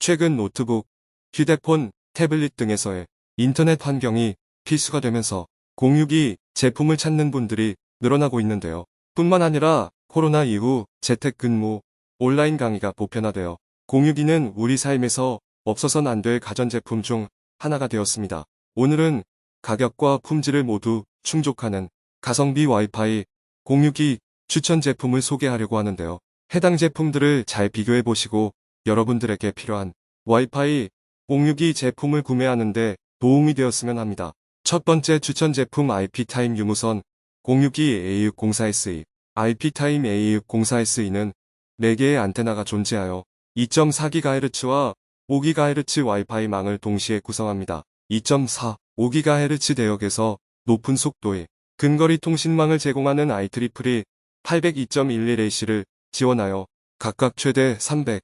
최근 노트북, 휴대폰, 태블릿 등에서의 인터넷 환경이 필수가 되면서 공유기 제품을 찾는 분들이 늘어나고 있는데요. 뿐만 아니라 코로나 이후 재택근무, 온라인 강의가 보편화되어 공유기는 우리 삶에서 없어선 안 될 가전제품 중 하나가 되었습니다. 오늘은 가격과 품질을 모두 충족하는 가성비 와이파이 공유기 추천 제품을 소개하려고 하는데요. 해당 제품들을 잘 비교해 보시고 여러분들에게 필요한 와이파이 공유기 제품을 구매하는데 도움이 되었으면 합니다. 첫 번째 추천 제품 IP타임 유무선 공유기 A604SE IP타임 A604SE는 4개의 안테나가 존재하여 2.4GHz와 5GHz 와이파이 망을 동시에 구성합니다. 2.4, 5GHz 대역에서 높은 속도의 근거리 통신망을 제공하는 IEEE 802.11ac를 지원하여 각각 최대 300,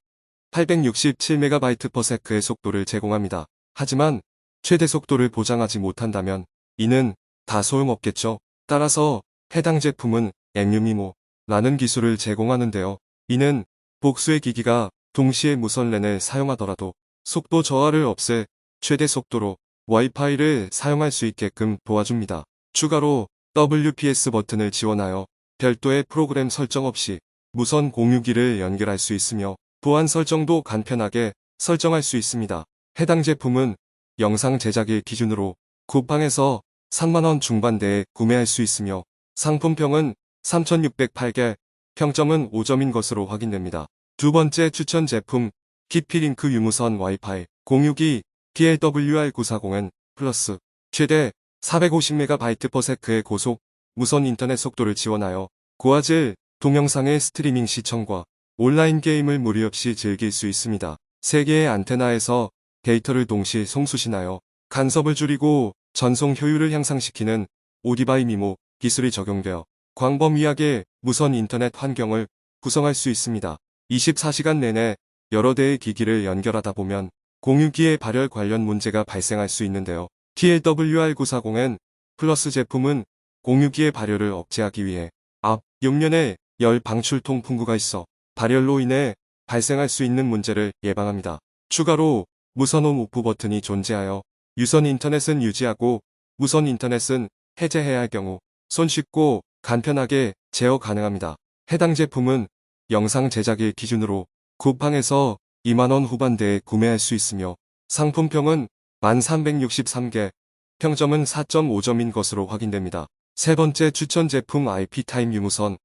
867MB/s의 속도를 제공합니다. 하지만 최대 속도를 보장하지 못한다면 이는 다 소용없겠죠. 따라서 해당 제품은 MUMIMO라는 기술을 제공하는데요. 이는 복수의 기기가 동시에 무선 랜을 사용하더라도 속도 저하를 없애 최대 속도로 와이파이를 사용할 수 있게끔 도와줍니다. 추가로 WPS 버튼을 지원하여 별도의 프로그램 설정 없이 무선 공유기를 연결할 수 있으며 보안 설정도 간편하게 설정할 수 있습니다. 해당 제품은 영상 제작일 기준으로 쿠팡에서 3만원 중반대에 구매할 수 있으며 상품평은 3608개, 평점은 5점인 것으로 확인됩니다. 두 번째 추천 제품 키피링크 유무선 와이파이 공유기 PLWR940은 플러스 최대 450MB/s의 고속 무선 인터넷 속도를 지원하여 고화질 동영상의 스트리밍 시청과 온라인 게임을 무리 없이 즐길 수 있습니다. 3개의 안테나에서 데이터를 동시 송수신하여 간섭을 줄이고 전송 효율을 향상시키는 오디바이 미모 기술이 적용되어 광범위하게 무선 인터넷 환경을 구성할 수 있습니다. 24시간 내내 여러 대의 기기를 연결하다 보면 공유기의 발열 관련 문제가 발생할 수 있는데요. TLWR940N 플러스 제품은 공유기의 발열을 억제하기 위해 앞 옆면에 열 방출 통 풍구가 있어 발열로 인해 발생할 수 있는 문제를 예방합니다. 추가로 무선홈 오프 버튼이 존재하여 유선 인터넷은 유지하고 무선 인터넷은 해제해야 할 경우 손쉽고 간편하게 제어 가능합니다. 해당 제품은 영상 제작일 기준으로 쿠팡에서 2만원 후반대에 구매할 수 있으며 상품평은 1363개, 평점은 4.5점인 것으로 확인됩니다. 세 번째 추천 제품 IP타임 유무선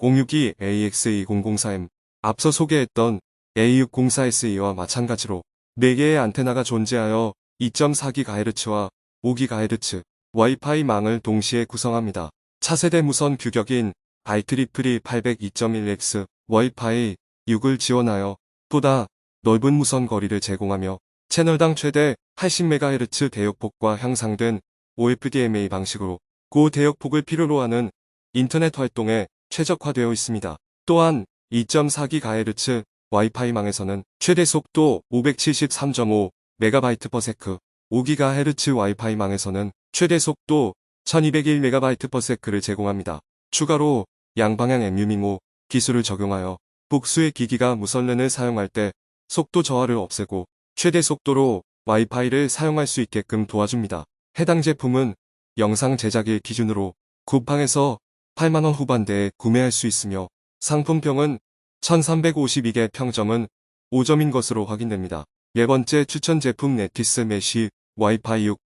062 AX2004M 앞서 소개했던 A604SE와 마찬가지로 4개의 안테나가 존재하여 2.4GHz와 5GHz 와이파이 망을 동시에 구성합니다. 차세대 무선 규격인 IEEE 802.1X 와이파이 6을 지원하여 보다 넓은 무선 거리를 제공하며 채널당 최대 80MHz 대역폭과 향상된 OFDMA 방식으로 고대역폭을 필요로 하는 인터넷 활동에 최적화되어 있습니다. 또한 2.4GHz 와이파이망에서는 최대 속도 573.5MB/s, 5GHz 와이파이망에서는 최대 속도 1201MB/s를 제공합니다. 추가로 양방향 MUMIMO 기술을 적용하여 복수의 기기가 무선랜을 사용할 때 속도 저하를 없애고 최대 속도로 와이파이를 사용할 수 있게끔 도와줍니다. 해당 제품은 영상 제작일 기준으로 쿠팡에서 8만원 후반대에 구매할 수 있으며 상품평은 1352개 평점은 5점인 것으로 확인됩니다. 네 번째 추천 제품 네티스 메시 와이파이 6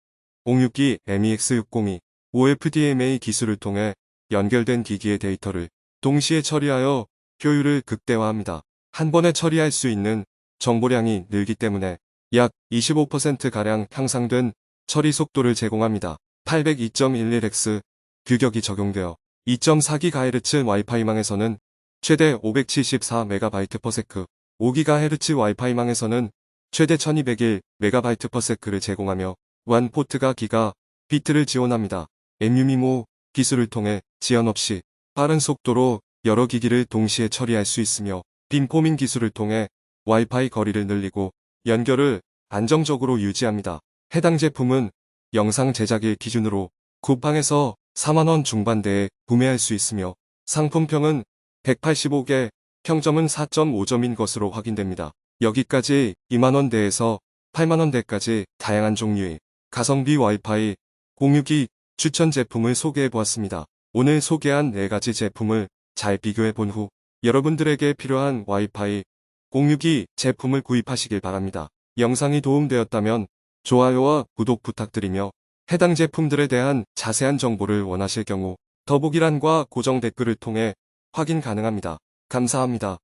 062 MEX602 OFDMA 기술을 통해 연결된 기기의 데이터를 동시에 처리하여 효율을 극대화합니다. 한 번에 처리할 수 있는 정보량이 늘기 때문에 약 25%가량 향상된 처리 속도를 제공합니다. 802.11x 규격이 적용되어 2.4GHz 와이파이망에서는 최대 574MB/s, 5GHz 와이파이망에서는 최대 1201MB/s를 제공하며 완 포트가 기가 비트를 지원합니다. MUMIMO 기술을 통해 지연 없이 빠른 속도로 여러 기기를 동시에 처리할 수 있으며 빔포밍 기술을 통해 와이파이 거리를 늘리고 연결을 안정적으로 유지합니다. 해당 제품은 영상 제작일 기준으로 쿠팡에서 4만원 중반대에 구매할 수 있으며 상품평은 185개, 평점은 4.5점인 것으로 확인됩니다. 여기까지 2만원대에서 8만원대까지 다양한 종류의 가성비 와이파이 공유기 추천 제품을 소개해 보았습니다. 오늘 소개한 4가지 제품을 잘 비교해 본 후 여러분들에게 필요한 와이파이 공유기 제품을 구입하시길 바랍니다. 영상이 도움되었다면 좋아요와 구독 부탁드리며 해당 제품들에 대한 자세한 정보를 원하실 경우 더보기란과 고정 댓글을 통해 확인 가능합니다. 감사합니다.